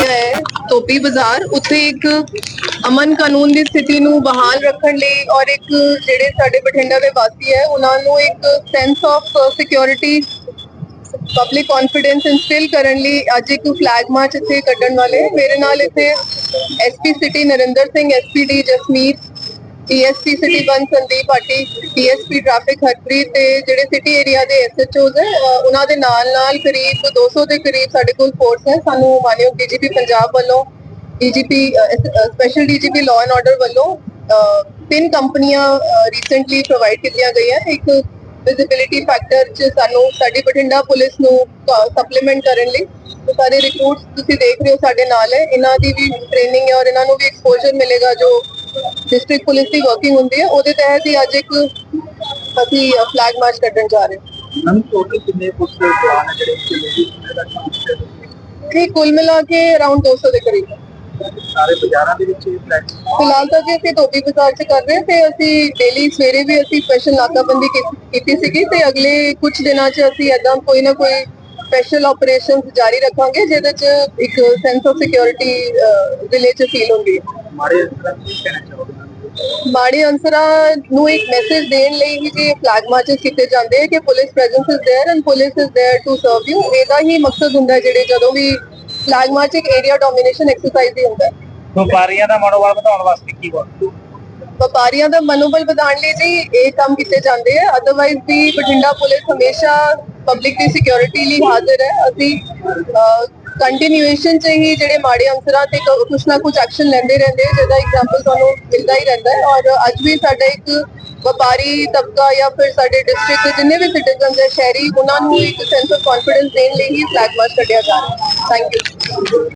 ਹੈ ਧੋਬੀ ਬਾਜ਼ਾਰ। ਉੱਥੇ ਇੱਕ ਅਮਨ ਕਾਨੂੰਨ ਦੀ ਸਥਿਤੀ ਨੂੰ ਬਹਾਲ ਰੱਖਣ ਲਈ ਔਰ ਇੱਕ ਜਿਹੜੇ ਸਾਡੇ ਬਠਿੰਡਾ ਦੇ ਵਾਸੀ ਹੈ, ਉਹਨਾਂ ਨੂੰ ਇੱਕ sense of security public confidence instil ਕਰਨ ਲਈ ਅੱਜ ਇੱਕ ਫਲੈਗ ਮਾਰਚ ਇੱਥੇ ਕੱਢਣ ਵਾਲੇ। ਮੇਰੇ ਨਾਲ ਇੱਥੇ SP city Narinder Singh SPD Jasmeet DSP city 1 Sandeep ਪਾਟੀ DSP traffic Harpreet ਤੇ ਜਿਹੜੇ ਸਿਟੀ ਏਰੀਆ ਦੇ ਐਸਐਚਓਜ਼ ਹੈ ਉਹਨਾਂ ਦੇ ਨਾਲ ਨਾਲ ਕਰੀਬ 200 ਦੇ ਕਰੀਬ ਸਾਡੇ ਕੋਲ ਫੋਰਸ ਹੈ। ਸਾਨੂੰ ਮਾਨਯੋਗ ਡੀਜੀਪੀ ਪੰਜਾਬ ਵੱਲੋਂ DGP special DGP law and order ਵੱਲੋਂ ਤਿੰਨ ਕੰਪਨੀਆਂ ਰੀਸੈਂਟਲੀ ਪ੍ਰੋਵਾਈਡ ਕੀਤੀਆਂ ਗਈਆਂ। ਇੱਕ ਵਿਜ਼ਿਬਿਲਿਟੀ ਫੈਕਟਰ ਚ ਸਾਨੂੰ ਸਾਡੀ ਬਠਿੰਡਾ ਪੁਲਿਸ ਨੂੰ ਸਪਲੀਮੈਂਟ ਕਰਨ ਲਈ। ਸਾਰੇ ਰਿਕਰੂਟਸ ਤੁਸੀਂ ਦੇਖ ਰਹੇ ਹੋ ਸਾਡੇ ਨਾਲ ਹੈ। ਇਹਨਾਂ ਦੀ ਵੀ ਟ੍ਰੇਨਿੰਗ ਹੈ ਔਰ ਇਹਨਾਂ ਨੂੰ ਵੀ ਐਕਸਪੋਜ਼ਰ ਮਿਲੇਗਾ ਜੋ ਡਿਸਟ੍ਰਿਕਟ ਪੁਲਿਸ ਦੀ ਵਰਕਿੰਗ ਹੁੰਦੀ ਹੈ ਉਹਦੇ ਤਹਿਤ ਹੀ ਅੱਜ ਇੱਕ ਅਸੀਂ ਫਲੈਗ ਮਾਰਚ ਕੱਢਣ ਜਾ ਰਹੇ ਹਾਂ। ਮੈਮ ਟੋਟਲ ਕਿੰਨੇ ਪੁਲਿਸ ਦੇ ਜਵਾਨ ਜਿਹੜੇ ਲੇਡੀਜ਼ ਦਾ ਕੁੱਲ ਮਿਲਾ ਕੇ ਅਰਾਊਂਡ 200 ਦੇ ਕਰੀਬ। ਸਾਰੇ ਬਾਜ਼ਾਰਾਂ ਦੇ ਵਿੱਚ ਇਹ ਪਲੈਟਫਾਰਮ ਫਿਲਹਾਲ ਤਾਂ ਜੀ ਅਸੀਂ ਧੋਬੀ ਬਾਜ਼ਾਰ 'ਚ ਕਰ ਰਹੇ ਤੇ ਅਸੀਂ ਡੇਲੀ ਸਵੇਰੇ ਵੀ ਅਸੀਂ ਸਪੈਸ਼ਲ ਨਾਕਾਬੰਦੀ ਕੀਤੀ ਸੀਗੀ ਤੇ ਅਗਲੇ ਕੁਝ ਦਿਨਾਂ 'ਚ ਅਸੀਂ ਏਦਾਂ ਕੋਈ ਨਾ ਕੋਈ ਸਪੈਸ਼ਲ ਆਪਰੇਸ਼ਨਸ ਜਾਰੀ ਰੱਖਾਂਗੇ ਜਿਹਦੇ 'ਚ ਇੱਕ ਸੈਂਸ ਆਫ ਸਿਕਿਉਰਿਟੀ 'ਚ ਫੀਲ ਹੁੰਦੀ ਹੈ। ਮਾਰੇ ਅੰਦਰ ਕੀ ਕਹਿਣਾ ਚਾਹੋਗੇ ਮੈਮ? ਮਾੜੇ ਅਨਸਰਾਂ ਨੂੰ ਇੱਕ ਮੈਸੇਜ ਦੇਣ ਲਈ ਹੀ ਜੀ ਫਲੈਗ ਮਾਰਚਸ ਕੀਤੇ ਜਾਂਦੇ ਹੈ ਕਿ police presence is there and police is there to serve you ਇਹਦਾ ਹੀ ਮਕਸਦ ਹੁੰਦਾ ਹੈ ਜਿਹੜੇ ਜਦੋਂ ਵੀ ਫਲੈਗ ਮਾਰਚ ਇੱਕ ਏਰੀਆ ਡੋਮੀਨੇਸ਼ਨ ਐਕਸਰਸਾਈਜ਼ ਹੀ ਹੁੰਦਾ ਹੈ ਵਪਾਰੀਆਂ ਦਾ ਮਨੋਬਲ ਵਧਾਉਣ ਵਾਸਤੇ ਕੀ ਕਰੋ ਵਪਾਰੀਆਂ ਦਾ ਮਨੋਬਲ ਵਧਾਉਣ ਲਈ ਜੀ ਇਹ ਕੰਮ ਕੀਤੇ ਜਾਂਦੇ ਆ ਅਦਰਵਾਈਜ਼ ਵੀ ਬਠਿੰਡਾ ਪੁਲਿਸ ਹਮੇਸ਼ਾ ਪਬਲਿਕ ਦੀ ਸਿਕਿਉਰਿਟੀ ਲਈ ਹਾਜ਼ਰ ਹੈ ਅਸੀਂ ਕੰਟੀਨਿਊਏਸ਼ਨ ਚ ਹੀ ਜਿਹੜੇ ਮਾੜੇ ਅਨਸਰਾਂ ਤੇ ਕ- ਕੁਛ ਨਾ ਕੁਛ ਐਕਸ਼ਨ ਲੈਂਦੇ ਰਹਿੰਦੇ ਜਿਹਦਾ ਐਗਜ਼ਾਮਪਲ ਤੁਹਾਨੂੰ ਮਿਲਦਾ ਹੀ ਰਹਿੰਦਾ ਹੈ। ਔਰ ਅੱਜ ਵੀ ਸਾਡਾ ਇੱਕ ਵਪਾਰੀ ਤਬਕਾ ਜਾਂ ਫਿਰ ਸਾਡੇ ਡਿਸਟ੍ਰਿਕਟ ਦੇ ਜਿੰਨੇ ਵੀ ਸਿਟੀਜ਼ਨਸ ਹੈ, ਸ਼ਹਿਰੀ, ਉਹਨਾਂ ਨੂੰ ਇੱਕ ਸੈਂਸ ਆਫ ਕੌਨਫੀਡੈਂਸ ਦੇਣ ਲਈ ਹੀ ਫਲੈਗ ਮਾਰਚ ਕੱਢਿਆ ਜਾ ਰਿਹਾ ਥੈਂਕ ਯੂ